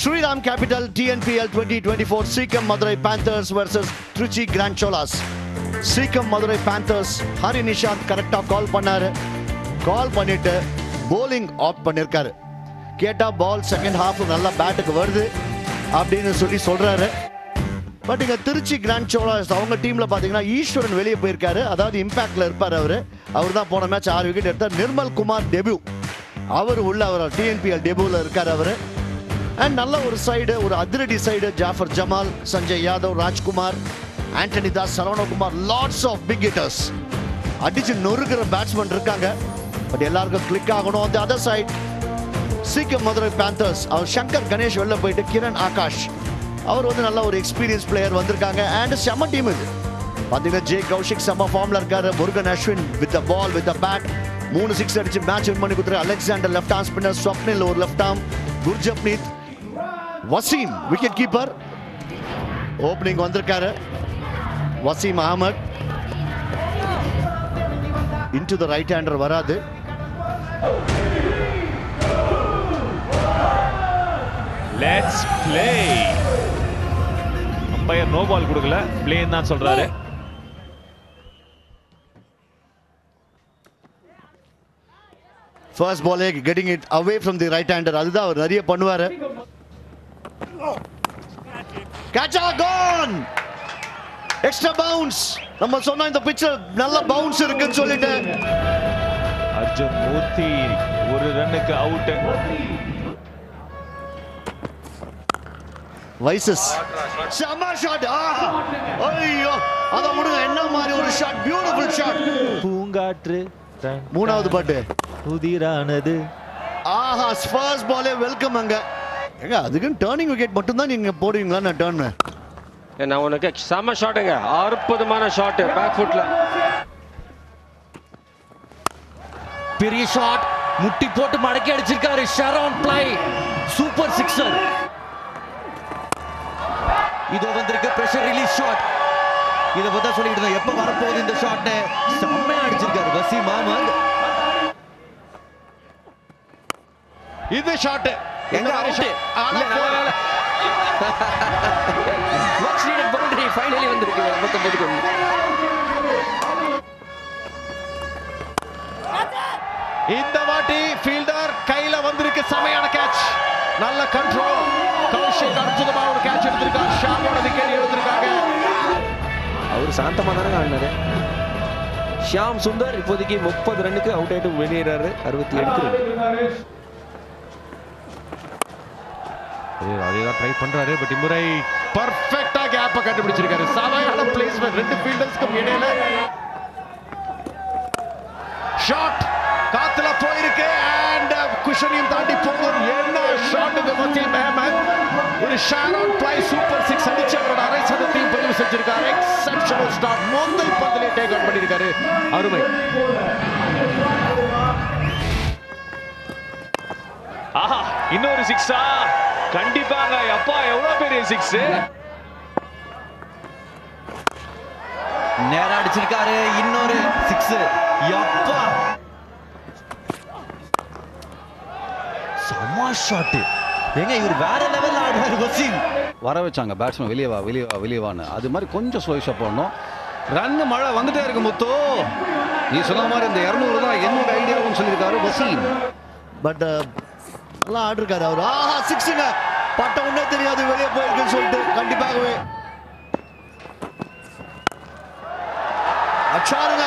Shriram Capital TNPL twenty twenty four Siechem Madurai Panthers versus Trichy Grand Cholas Siechem Madurai Panthers Hari Nishanth கரெக்டாக call பண்ணார். கால் பண்ணிட்டு polling of பண்ணியிருக்காரு கேட்டால் பால் second half நல்லா பேட்டுக்கு வருது அப்படின்னு சொல்லி சொல்கிறாரு பட் இங்கே திருச்சி கிராண்ட் சோலாஸ் அவங்க டீமில் பார்த்தீங்கன்னா ஈஸ்வரன் வெளியே போயிருக்காரு. அதாவது இம்பாக்டில் இருப்பார் அவர். அவர் தான் போன மேட்ச் ஆறு விக்கெட் எடுத்தார். நிர்மல் குமார் டெபியூ அவர் உள்ள அவர் டிஎன்பிஎல் டெபியூவில் இருக்கார் அவர். அண்ட் நல்ல ஒரு சைடு ஒரு அதிரடி side Jafar Jamal Sanjay Yadav Rajkumar Antony Das Saravanakumar lots of big hitters அடிச்சு நொறுக்கிற பேட்ஸ்மேன் இருக்காங்க. பட் எல்லாருக்கும் கிளிக் ஆகணும். அந்த அதர் சைட் சீக்கிரம் மதுரை பேந்தர்ஸ் அவர் சங்கர் கணேஷ் வெளில போயிட்டு கிரண் ஆகாஷ். அவர் வந்து நல்ல ஒரு எக்ஸ்பீரியன்ஸ் பிளேயர் வந்திருக்காங்க. அண்ட் செம்ம டீம் இது. பார்த்தீங்கன்னா ஜே கௌஷிக் செம்ம ஃபார்ம்ல இருக்காரு. Murugan Ashwin with the ball with the bat மூணு சிக்ஸ் அடிச்சு மேட்ச் வின் பண்ணி கொடுத்துரு Alexander left arm spinner Swapnil ஒரு left arm Gurjapneet Wasim wicket keeper opening வந்திருக்காரு. Wasim Ahmed into the right hander வராது. Let's play umpire no ball கொடுக்கல. பிளேன்னு தான் சொல்றாரு. ஃபர்ஸ்ட் பாலே getting it away from the right hander அதுதான் அவர் நிறைய பண்ணுவாரு. கேட்சா கோன் எக்ஸ்ட்ரா பவுன்ஸ் நம்ம சொன்ன இந்த பிக்சர் நல்ல பவுன்ஸ் இருக்குன்னு சொல்லிட்டு அர்ஜுன் மூர்த்தி ஒரு ரன்னுக்கு அவுட் வைசஸ் செம்ம ஷாட் ஐயோ. அத விடுங்க. என்ன மாதிரி ஒரு ஷாட் பியூட்டிஃபுல் ஷாட் பூங்காற்று. மூணாவது பாட்டு. புதிரானது ஆஹா ஃபர்ஸ்ட் பாலே வெல்கம் அங்க. ஏங்க அதுக்குன்னு டேர்னிங் விக்கெட் மட்டும் தான் நீங்க போடுவீங்களா நான் டேர்ன் நான் உனக்கு செம ஷாட்டுங்க அற்புதமான ஷாட் பேக் ஃபுட்ல பெரிய ஷாட் முட்டி போட்டு மடக்கி அடிச்சிருக்காரு ஷரோன் பிளை. சூப்பர் சிக்ஸர் இதோ வந்திருக்கு பிரஷர் ரிலீஸ் ஷாட் இத பத்தி சொல்லிட்டு இருந்தேன் எப்ப வரப்போகுது இந்த ஷாட் செம்மையா அடிச்சிருக்காரு வசீம் அஹமத் இது ஷாட் எங்க. மச் நீடட் பவுண்டரி ஃபைனலி வந்திருக்கு. 59 ஒன்று இந்த வாட்டி ஃபீல்டர் கையில வந்திருக்கு. செமையான கேட்ச் நல்ல கண்ட்ரோல் கௌஷிக் அற்புதமான ஒரு கேட்ச் எடுத்திருக்கார். ஷாமோட விக்கெட் எடுத்திருக்காங்க. அவர் சாந்தமா தானே ஆடினாரு. ஷியாம் சுந்தர் இப்போதைக்கு முப்பது ரன்னுக்கு அவுட் ஆயிட்டு வெளியேறாரு. அறுபத்தி எட்டு ரன் அதேதான் ட்ரை பண்றாரு பட் இம்முறை பர்ஃபெக்டா கேப்ப கண்டுபிடிச்சிருக்காரு. செமையான பிளேஸ்மெண்ட் ரெண்டு ஃபீல்டர்ஸ்க்கும் இடையில. ஷாட் காத்துல போயிருக்கு அண்ட் uh, குஷனையும் தாண்டி போகும். என்ன ஷாட் வசீம் அஹமத்? ஒரு ஷாரோன் பிளை சூப்பர் சிக்ஸ் அடிச்சு அவரோட அரை சதத்தையும் பதிவு செஞ்சிருக்காரு. எக்ஸப்ஷனல் ஸ்டார்ட் முதல் பந்திலே டேக் அவுட் பண்ணியிருக்காரு அருமை. ஆஹா இன்னொரு சிக்ஸா கண்டிப்பாங்க. அப்பா எவ்வளவு பெரிய சிக்ஸ் நேரா அடிச்சிருக்காரு. இன்னொரு சிக்ஸ் யப்பா. செம்ம ஷாட் ஏங்க இவர் வேற லெவல்ல ஆடுறாரு வசீம் வர வச்சாங்க பேட்ஸ்மேன் வெளியே வா வெளியே வா வெளியே வான்னு. அது மாதிரி கொஞ்சம் ஸ்லோயிஷாக போடணும். ரன்னு மழை வந்துட்டே இருக்கு முத்து. நீ சொன்ன மாதிரி இந்த இரநூறு தான் என்னோட ஐடியாவும் சொல்லியிருக்காரு வசீம் பட் பார்க்கலாம். ஆடு இருக்காரு அவர். ஆஹா சிக்ஸுங்க. பட்ட உடனே தெரியாது. வெளியே போயிருக்குன்னு சொல்லிட்டு கண்டிப்பாகவே. அச்சாருங்க.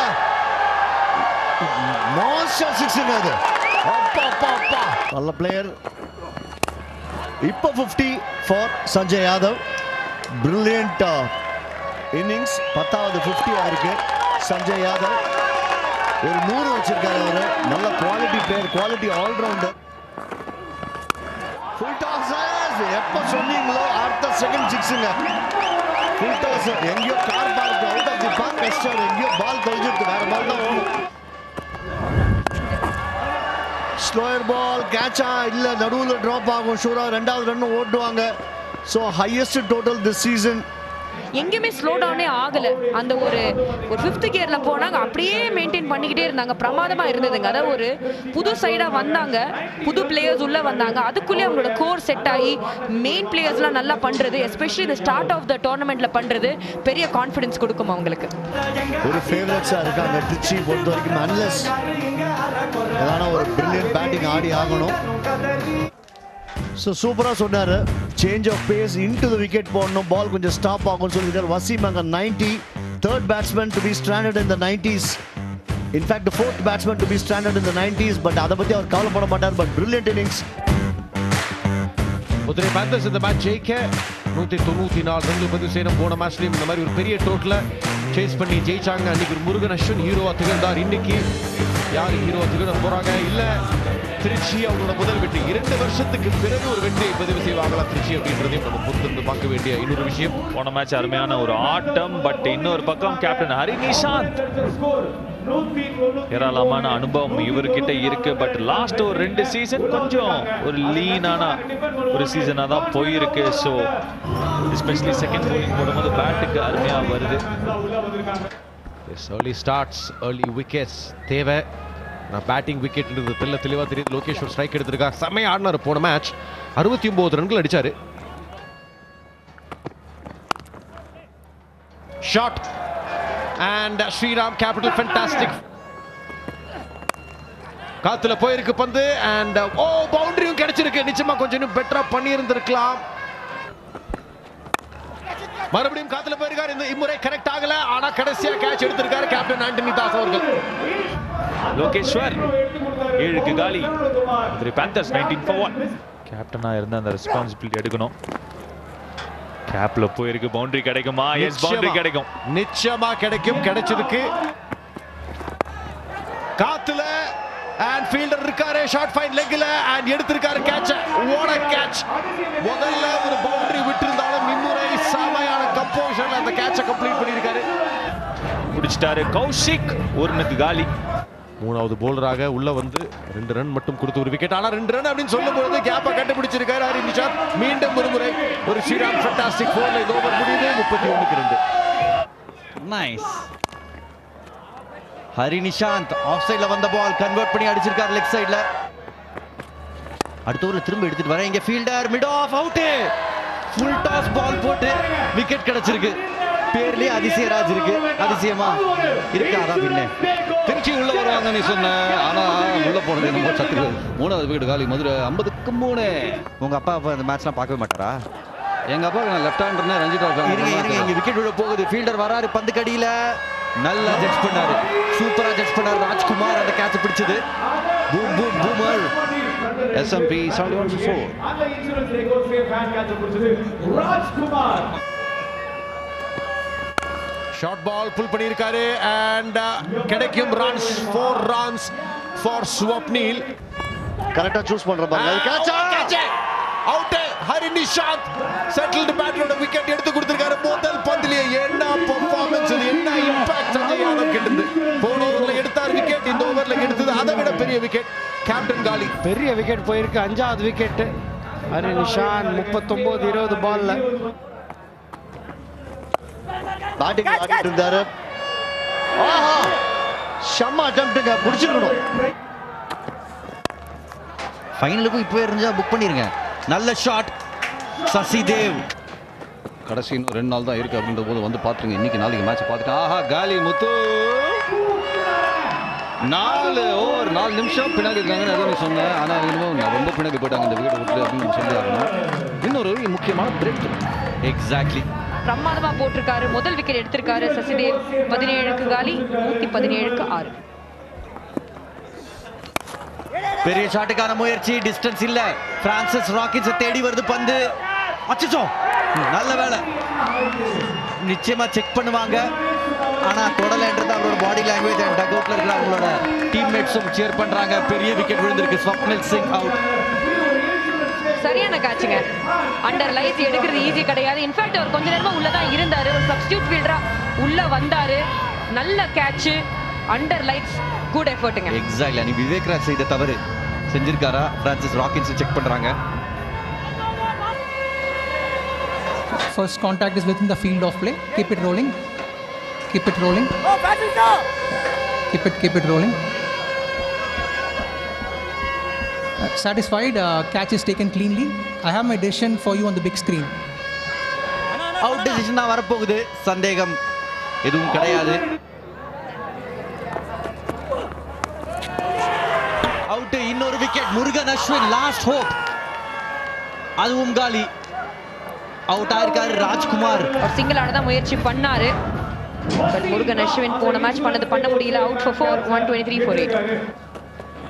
மாஸ்டர் சிக்ஸுங்க அது. அப்பா அப்பா அப்பா. நல்ல பிளேயர் இப்போ fifty for Sanjay Yadav. Brilliant innings பத்தாவது ஃபிஃப்டி ஆயிருக்கு. சஞ்சய் யாதவ். ஒரு நூறு வச்சிருக்காரு அவரு. நல்ல quality player quality allrounder toss எப்ப சொன்னீங்களோ அடுத்த செகண்ட் சிக்ஸுங்க ஃபுல் டாஸ் எங்கேயோ car park out of the park கஸ்டர் எங்கேயோ பால் தொலைஞ்சிருக்கு வேற பால் தான் ஓடும் ஸ்லோயர் பால் கேட்சா இல்லை நடுவில் ட்ராப் ஆகும். ஷூரா ரெண்டாவது ரன் ஓட்டுவாங்க. So highest total this season எங்கேயுமே ஸ்லோ டவுனே ஆகல. அந்த ஒரு ஒரு ஃபிஃப்த் கியர்ல போனாங்க அப்படியே மெயின்டைன் பண்ணிக்கிட்டே இருந்தாங்க. பிரமாதமா இருந்ததுங்க. அதாவது ஒரு புது சைடா வந்தாங்க. புது பிளேயர்ஸ் உள்ள வந்தாங்க. அதுக்குள்ளே அவங்களோட கோர் செட் ஆகி மெயின் பிளேயர்ஸ்லாம் நல்லா பண்றது எஸ்பெஷலி இந்த ஸ்டார்ட் ஆஃப் த டோர்னமெண்ட்ல பண்றது பெரிய கான்ஃபிடன்ஸ் கொடுக்கும் அவங்களுக்கு. ஒரு ஃபேவரட்ஸா இருக்காங்க ட்ரிச்சி பொறுத்த வரைக்கும் அன்லெஸ் ஏதான ஒரு பிரில்லியன்ட் பேட்டிங் ஆடி ஆகணும். ஸோ சூப்பராக சொன்னார். Change of pace into the wicket போடணும். பால் கொஞ்சம் ஸ்டாப் ஆகும்னு சொல்லியிருக்காரு. வசீம் அங்கே ninety third batsman to be standard in the nineties in fact fourth batsman to be standard in nineties but அதை பற்றி அவர் கவலைப்பட மாட்டார். But brilliant innings Madurai Panthers இந்த மேட்ச் ஜெயிக்க நூற்றி தொண்ணூற்றி நாலு ரன்கள் பதிவு செய்யணும். போன மேட்ச்லயும் இந்த மாதிரி ஒரு பெரிய டோட்டல சேஸ் பண்ணி ஜெயிச்சாங்க. அன்னைக்கு ஒரு முருகன் அஸ்வின் ஹீரோவா திகழ்ந்தார். இன்னைக்கு யார் ஹீரோவா திகழ போறாங்க? இல்ல திருச்சி அவங்களோட முதல் வெற்றி. இரண்டு வருஷத்துக்கு பிறகு ஒரு வெற்றியை பதிவு செய்வாங்களா திருச்சி அப்படின்றதையும் நம்ம பொறுத்திருந்து பார்க்க வேண்டிய இன்னொரு விஷயம். போன மேட்ச் அருமையான ஒரு ஆட்டம் பட் இன்னொரு பக்கம் கேப்டன் ஹரி நிஷாந்த் ஏராளமான அனுபவம் இவர்கிட்ட இருக்கு பட் லாஸ்ட் ஒரு ரெண்டு சீசன் கொஞ்சம் ஒரு லீனான ஒரு சீசனாக தான் போயிருக்கு. ஸோ எஸ்பெஷலி செகண்ட் போலிங் போடும்போது பேட்டுக்கு அருமையாக வருது. Yes early starts early wickets தேவை. நான் பேட்டிங் விக்கெட்ன்றது தெல்ல தெளிவாக தெரியுது. லோகேஷ்வர் ஸ்ட்ரைக் எடுத்திருக்கா செம்மையாக ஆடினார். போன மேட்ச் அறுபத்தி ஒம்பது ரன்கள் அடித்தார் shot and Shriram Capital fantastic காத்துல போயிருக்கு பந்து. அண்ட் ஓ பவுண்டரியும் கிடைச்சிருக்கு. நிச்சயமா கொஞ்சம் இன்னும் பெட்டரா பண்ணியிருந்திருக்கலாம். மறுபடியும் காத்துல போயிருக்காரு. இந்த இம்முறை கரெக்ட் ஆகல. ஆனா கடைசியா கேட்ச் எடுத்திருக்காரு கேப்டன் ஆண்டனி தாஸ் அவர்கள். லோகேஸ்வர் ஏழுக்கு காலி. பேந்தர்ஸ் நைன்டீன் ஃபார் ஒன் கேப்டனாக இருந்து அந்த ரெஸ்பான்சிபிலிட்டி எடுக்கணும். கேப்ல போயிருக்கு. பவுண்டரி கிடைக்குமா? Yes boundary. கிடைக்கும். நிச்சயமா கிடைக்கும். கிடைச்சதுக்கு காத்துல அண்ட் ஃபீல்டர் இருக்காரு. ஷார்ட் ஃபைன் லெக்ல அண்ட் எடுத்திருக்காரு கேட்ச் ஓட கேட்ச் முதல்ல ஒரு பவுண்டரி விட்டிருந்தாலும் இம்முறை செமையான கம்போஷன்ல அந்த கேட்சை கம்ப்ளீட் பண்ணியிருக்காரு பிடிச்சிட்டாரு கௌஷிக் ஒருனுக்கு காலி. மூணாவது போலராக உள்ள வந்து ரெண்டு ரன் மட்டும் கொடுத்து ஒரு விக்கெட் ஆனா ரெண்டு ரன் அப்படின்னு சொல்லும்போது கேப்பை கண்டுபிடிச்சிருக்காரு ஹரி நிஷாந்த். மீண்டும் ஒரு முறை ஒரு ஸ்ரீராம் ஃபண்டாஸ்டிக் ஃபோர்ல இது ஓவர் முடியுது. முப்பத்தி ஒண்ணுக்கு ரெண்டு நைஸ் ஹரி நிஷாந்த் ஆஃப் சைடுல வந்த பால் கன்வெர்ட் பண்ணி அடிச்சிருக்காரு லெக் சைடுல அடுத்த ஊர்ல திரும்ப எடுத்துட்டு வரேன் இங்க fielder mid off out full toss ball போட்டு விக்கெட் கிடைச்சிருக்கு. பேர்லயே அதிசயராஜ் இருக்கு. அதிசயமா இருக்கு அதான் பின்ன? திருச்சி உள்ள வருவாங்க நீ சொன்ன. ஆனா உள்ள போனது என்னமோ சத்து மூணாவது விக்கெட் காலி. மதுரை ஐம்பதுக்கு மூணு. உங்க அப்பா அப்பா இந்த மேட்ச்லாம் பார்க்கவே மாட்டாரா? எங்க அப்பா நான் லெஃப்ட் ஹேண்டர்னு ரஞ்சித் இருங்க இருங்க. இங்க விக்கெட் விழ போகுது. ஃபீல்டர் வராரு. பந்து கடியில நல்லா ஜட்ஜ் பண்ணாரு. சூப்பரா ஜட்ஜ் பண்ணாரு. ராஜ்குமார் அந்த கேட்ச் பிடிச்சது. Boom boom boomer SMP seventy one four short ball pull பண்ணியிருக்காரு. அண்ட் கிடைக்கும் runs four runs for Swapnil கரெக்டாக சூஸ் பண்ணுற பாருங்க. Catch out Hari Nishanth settled பேட்டரோட wicket எடுத்து கொடுத்திருக்காரு. முதல் பந்திலேயே என்ன பெர்ஃபார்மன்ஸ் இது? என்ன இம்பாக்ட் சஞ்சய் யாதவ் கிட்டது? போன ஓவர்ல எடுத்தார் விக்கெட் இந்த ஓவர்ல எடுத்தது. அதை விட பெரிய விக்கெட் கேப்டன் காலி பெரிய விக்கெட் போயிருக்கு. அஞ்சாவது விக்கெட்டு ஹரி நிஷான் முப்பத்தொம்போது இருபது பால்ல பேட்டிங் ஆடிட்டு இருந்தாரு ஆஹா செம்ம அட்டம்ப்ட்டுங்க பிடிச்சிருக்கணும். ஃபைனலுக்கும் இப்போ இருந்தா புக் பண்ணிருங்க. நல்ல ஷாட் சசி தேவ் கடைசி இன்னும் ரெண்டு நாள் தான் இருக்கு அப்படின்ற போது வந்து பார்த்துருங்க. இன்னைக்கு நாளைக்கு மேட்ச் பார்த்துட்டு ஆஹா காலி முத்து. நாலு ஓவர் நாலு நிமிஷம் பின்னாடி இருக்காங்கன்னு ஏதோ சொன்னேன் ஆனால் இன்னும் ரொம்ப பின்னாடி போயிட்டாங்க இந்த விக்கெட் விட்டு அப்படின்னு சொல்லி ஆகணும். இன்னொரு முக்கியமான பிரேக் எக்ஸாக்ட்லி பிரமாதமா போட்டிருக்காரு. முதல் விக்கெட் எடுத்திருக்காரு சசிதேவ். பதினேழுக்கு காலி நூத்தி பதினேழுக்கு ஆறு. பெரிய ஷாட்டுக்கான முயற்சி. டிஸ்டன்ஸ் இல்ல. பிரான்சிஸ் ராக்கெட்ஸ் தேடி வருது பந்து. அச்சச்சோ. நல்ல வேலை. நிச்சயமா செக் பண்ணுவாங்க. ஆனா தொடலன்றது அவரோட பாடி லாங்குவேஜ் அண்ட் டக் அவுட்ல இருக்கிற அவங்களோட டீம்மேட்ஸும் சேர் பண்றாங்க. பெரிய விக்கெட் விழுந்திருக்கு. ஸ்வப்னில் சிங் அவுட் சரியான கேட்சுங்க அண்டர் லைட் எடுக்கிறது ஈஸி கிடையாது. இன்ஃபேக்ட் அவர் கொஞ்ச நேரமா உள்ள தான் இருந்தாரு. ஒரு சப்ஸ்டியூட் ஃபீல்டரா உள்ள வந்தாரு. நல்ல கேட்ச் அண்டர் லைட்ஸ் குட் எஃபர்ட்டுங்க எக்ஸாக்ட்லி அன்னைக்கு விவேக் ராஜ் செய்த தவறு. செஞ்சிருக்காரா? பிரான்சிஸ் ராக்கின்ஸ் செக் பண்றாங்க. First contact is within the field of play. Keep it rolling. Keep it rolling. Keep it, keep it rolling. Uh, satisfied, uh, catch is taken cleanly. I have my decision for you on the big screen. Out decision தான் வரப்போகுது. சந்தேகம் எதுவும் கிடையாது. Out இன்னொரு wicket Murugan Ashwin last hope அதுவும் காலி. Out ஆயிருக்காரு ராஜ்குமார். அவர் single ஆட தான் முயற்சி பண்ணாரு. பட் முருகன் அஸ்வின் போன மேட்ச் பண்ணது பண்ண முடியல. Out for four one twenty three four eight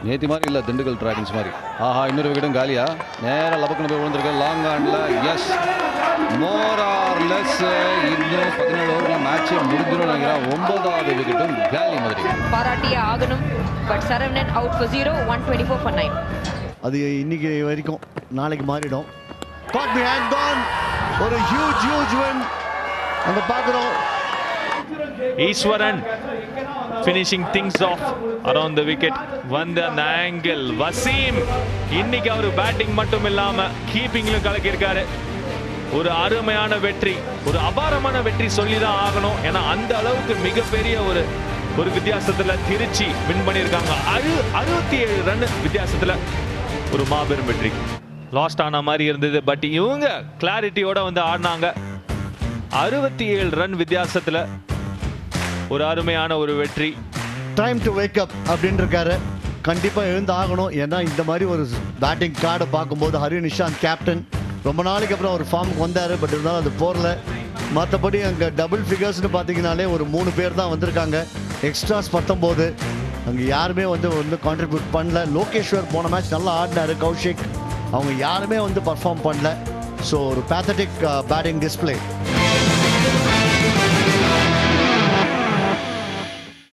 நேத்தி மாதிரி இல்லை திண்டுக்கல் டிராகன்ஸ் மாதிரி. ஆஹா இன்னொரு விக்கெட்டும் காலியா? நேராக லபக்குன்னு போய் விழுந்திருக்கு லாங் ஆண்டில் எஸ் மோர் ஆர் லெஸ் இன்னும் பதினேழு ஓவரில் மேட்சே முடிஞ்சிடும் நினைக்கிறேன். ஒன்பதாவது விக்கெட்டும் காலி மாதிரி. பாராட்டியே ஆகணும். But Saravanan out for zero one twenty four for nine அது இன்னைக்கு வரைக்கும் நாளைக்கு மாறிடும். Caught behind gone. ஒரு ஹியூஜ் ஹியூஜ் win. அங்க பார்க்குறோம் Easwaran finishing things off around the wicket வந்த அந்த ஆங்கிள் வசீம் இன்னைக்கு அவர் பேட்டிங் மட்டும் இல்லாம கீப்பிங்லும் கலக்கியிருக்காரு. ஒரு அருமையான வெற்றி. ஒரு அபாரமான வெற்றி சொல்லி தான் ஆகணும். ஏன்னா அந்த அளவுக்கு மிகப்பெரிய ஒரு ஒரு வித்தியாசத்துல திருச்சி வின் பண்ணியிருக்காங்க. அறு அறுபத்தி ஏழு ரன் வித்தியாசத்துல ஒரு மாபெரும் வெற்றி. லாஸ்ட் ஆன மாதிரி இருந்தது. பட் இவங்க கிளாரிட்டியோட வந்து ஆடினாங்க. அறுபத்தி ஏழு ரன் வித்தியாசத்துல ஒரு அருமையான ஒரு வெற்றி. டைம் டு வேக் அப் அப்படின்னு இருக்காரு கண்டிப்பாக எழுந்து ஆகணும் ஏன்னா இந்த மாதிரி ஒரு பேட்டிங் கார்டை பார்க்கும்போது ஹரி நிஷாந்த் கேப்டன் ரொம்ப நாளைக்கு அப்புறம் ஒரு ஃபார்முக்கு வந்தார். பட் இருந்தாலும் அது போரல மற்றபடி அங்கே டபுள் ஃபிகர்ஸ்னு பார்த்தீங்கனாலே ஒரு மூணு பேர் தான் வந்திருக்காங்க. எக்ஸ்ட்ராஸ் பத்தொம்போது. அங்கே யாருமே வந்து வந்து கான்ட்ரிபியூட் பண்ணல. லோகேஸ்வர் போன மேட்ச் நல்லா ஆடினார் கௌஷிக். அவங்க யாருமே வந்து பர்ஃபார்ம் பண்ணல. ஸோ ஒரு பேத்தட்டிக் பேட்டிங் டிஸ்பிளே